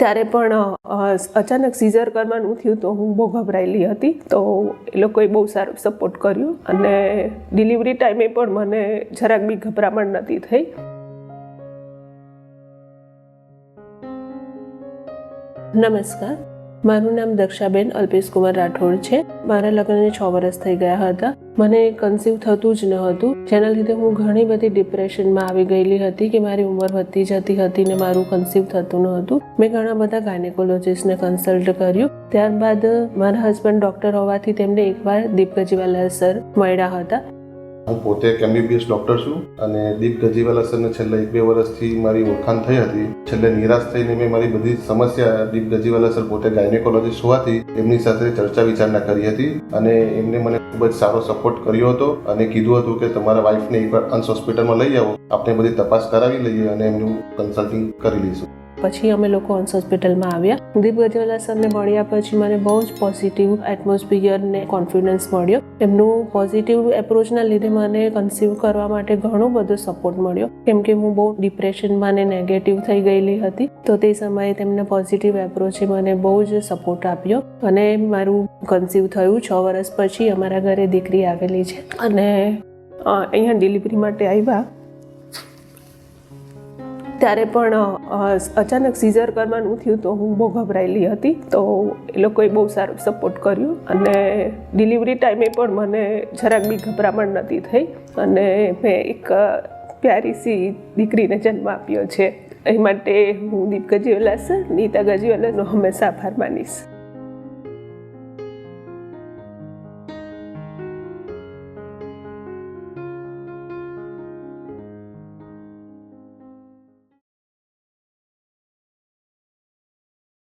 ત્યારે પણ અચાનક સીઝર કરવાનું થયું તો હું બહુ ગભરાયેલી હતી. તો એ લોકોએ બહુ સારો સપોર્ટ કર્યો અને ડિલિવરી ટાઈમે પણ મને જરાક બી ગભરામણ નથી થઈ. નમસ્કાર. મારું નામ દક્ષાબેન અલ્પેશ કુમાર રાઠોડ છે. મારા લગ્નને છ વર્ષ થઈ ગયા હતા. મને કન્સીવ થતું જ ન હતું. જેના લીધે હું ઘણી બધી ડિપ્રેશનમાં આવી ગયેલી હતી કે મારી ઉંમર વધતી જતી હતી ને મારું કન્સીવ થતું ન હતું. મેં ઘણા બધા ગાયનેકોલોજીસ્ટને કન્સલ્ટ કર્યું. ત્યારબાદ મારા હસબન્ડ ડૉક્ટર હોવાથી તેમને એકવાર દીપકજીવાલા સર મળ્યા હતા. હું પોતે એક એમબીબીએસ ડૉક્ટર છું અને દીપ ગજીવાલા સરને છેલ્લા એક બે વર્ષથી મારી ઓળખાણ થઈ હતી. છેલ્લે નિરાશ થઈને મેં મારી બધી સમસ્યા દીપ ગજીવાલા સર પોતે ગાયનેકોલોજીસ્ટ હોવાથી એમની સાથે ચર્ચા વિચારણા કરી હતી અને એમને મને ખૂબ જ સારો સપોર્ટ કર્યો હતો અને કીધું હતું કે તમારા વાઈફને એકવાર અંશ હોસ્પિટલમાં લઈ આવો. આપણે બધી તપાસ કરાવી લઈએ અને એમનું કન્સલ્ટિંગ કરી લઈશું. પછી અમે લોકો અંશ હોસ્પિટલમાં આવ્યા. દીપ ગજવાલા સરને મળ્યા પછી મને બહુ જ પોઝિટિવ એટમોસ્ફિયર ને કોન્ફિડન્સ મળ્યો. એમનું પોઝિટિવ એપ્રોચના લીધે મને કન્સીવ કરવા માટે ઘણો બધો સપોર્ટ મળ્યો. કેમ કે હું બહુ ડિપ્રેશનમાં ને નેગેટિવ થઈ ગયેલી હતી, તો તે સમયે તેમના પોઝિટિવ એપ્રોચે મને બહુ જ સપોર્ટ આપ્યો. અને મારું કન્સીવ થયું છ વર્ષ પછી અમારા ઘરે દીકરી આવેલી છે. અને અહીંયા ડિલિવરી માટે આવ્યા. ત્યારે પણ અચાનક સીઝર કરવાનું થયું તો હું બહુ ગભરાયેલી હતી. તો એ લોકોએ બહુ સારો સપોર્ટ કર્યો અને ડિલિવરી ટાઈમે પણ મને જરાક બી ગભરામણ નથી થઈ. અને મેં એક પ્યારી સી દીકરીને જન્મ આપ્યો છે. એ માટે હું દીપ ગજીવાલા સર, નીતા ગજીવાલાનો હંમેશા આભાર માનીશ.